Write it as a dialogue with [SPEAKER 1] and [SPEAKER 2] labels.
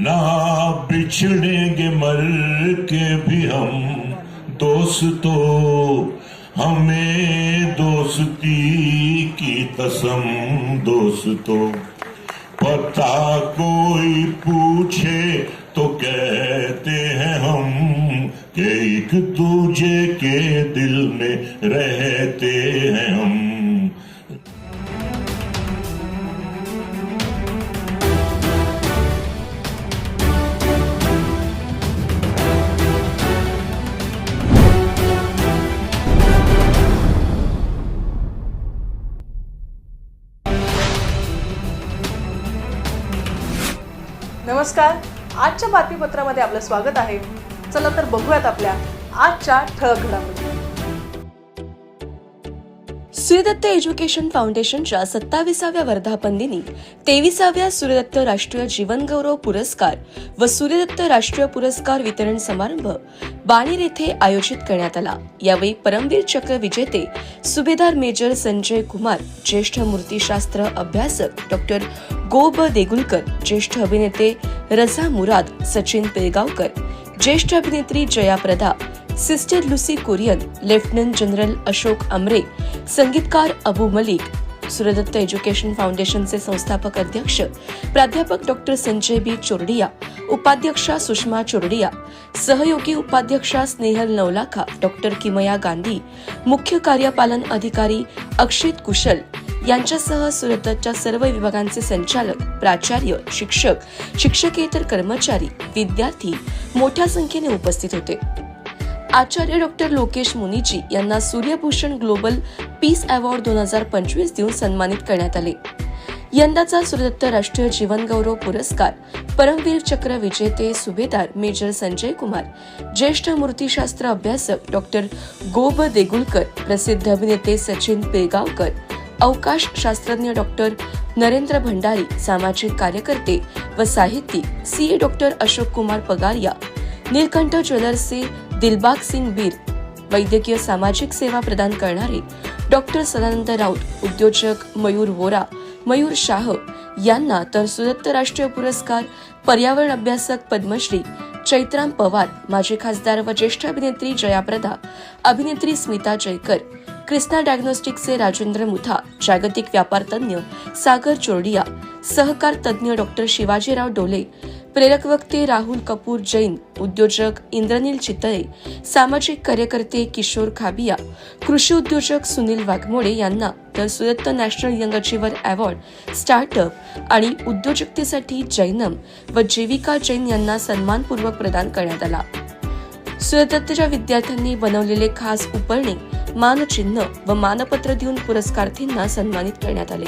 [SPEAKER 1] ना बिछड़ेंगे मर के भी हम दोस्तों हमें दोस्ती की कसम दोस्तों पता कोई पूछे तो कहते हैं हम कि एक दूजे के दिल में रहते हैं हम।
[SPEAKER 2] नमस्कार. आजच्या बातमीपत्रामध्ये आपलं स्वागत आहे. चला तर बघूयात आपल्या आजच्या ठळक घडामोडी.
[SPEAKER 3] सूर्यदत्त एज्युकेशन फाउंडेशनच्या सत्ताविसाव्या वर्धापन दिनी तेविसाव्या सूर्यदत्त राष्ट्रीय जीवनगौरव पुरस्कार व सूर्यदत्त राष्ट्रीय पुरस्कार वितरण समारंभ बाणेर येथे आयोजित करण्यात आला. यावेळी परमवीर चक्र विजेते सुभेदार मेजर संजय कुमार ज्येष्ठ मूर्तीशास्त्र अभ्यासक डॉक्टर गो ब देगुलकर ज्येष्ठ अभिनेते रझा मुराद सचिन पेळगावकर ज्येष्ठ अभिनेत्री Jaya Prada sister Lucy Kurian lieutenant general Ashok Amre संगीतकार अबू मलिक सूर्यदत्त एज्युकेशन फाउंडेशनचे संस्थापक अध्यक्ष प्राध्यापक डॉक्टर संजय बी. चोरडिया उपाध्यक्षा सुषमा चोरडिया सहयोगी उपाध्यक्षा स्नेहल नवलाखा डॉक्टर किमया गांधी मुख्य कार्यपालन अधिकारी अक्षित कुशल यांच्यासह सुरतच्या सर्व विभागांचे संचालक प्राचार्य शिक्षक शिक्षकेतर कर्मचारी विद्यार्थी मोठ्या संख्येने उपस्थित होते. आचार्य डॉक्टर लोकेश मुनीजी यांना सूर्यभूषण ग्लोबल पीस अवॉर्ड दोन हजार पंचवीस देऊन सन्मानित करण्यात आले. यंदाचा सुरदत्त राष्ट्रीय जीवनगौरव पुरस्कार परमवीर चक्र विजेते सुभेदार मेजर संजय कुमार ज्येष्ठ मूर्तीशास्त्र अभ्यासक डॉक्टर गोब देगुलकर प्रसिद्ध अभिनेते सचिन पेगावकर अवकाश शास्त्रज्ञ डॉक्टर नरेंद्र भंडारी सामाजिक कार्यकर्ते व साहित्यिक C. A. Doctor Ashok Kumar Pagariya Neelkanth ज्वेलर्सचे Dilbag Singh Bir वैद्यकीय सामाजिक सेवा प्रदान करणारे डॉक्टर सदानंद राऊत उद्योजक मयूर वोरा मयूर शाह यांना तर सुदत्त राष्ट्रीय पुरस्कार पर्यावरण अभ्यासक पद्मश्री चैत्राम पवार माजी खासदार व ज्येष्ठ अभिनेत्री जयाप्रदा अभिनेत्री स्मिता जयकर क्रिस्ना डायग्नोस्टिकचे राजेंद्र मुथा जागतिक व्यापार तज्ञ सागर चोरडिया सहकार तज्ज्ञ डॉक्टर शिवाजीराव डोले प्रेरक वक्ते राहुल कपूर जैन उद्योजक इंद्रनील चितळे सामाजिक कार्यकर्ते किशोर खाबिया कृषी उद्योजक सुनील वाघमोडे यांना तर Sudatta national young achiever award startup आणि उद्योजकतेसाठी जैनम व जीविका जैन यांना सन्मानपूर्वक प्रदान करण्यात आला. सुरदत्तच्या विद्यार्थ्यांनी बनवलेले खास उपरणे मानचिन्ह व मानपत्र देऊन पुरस्कार्थींना सन्मानित करण्यात आले.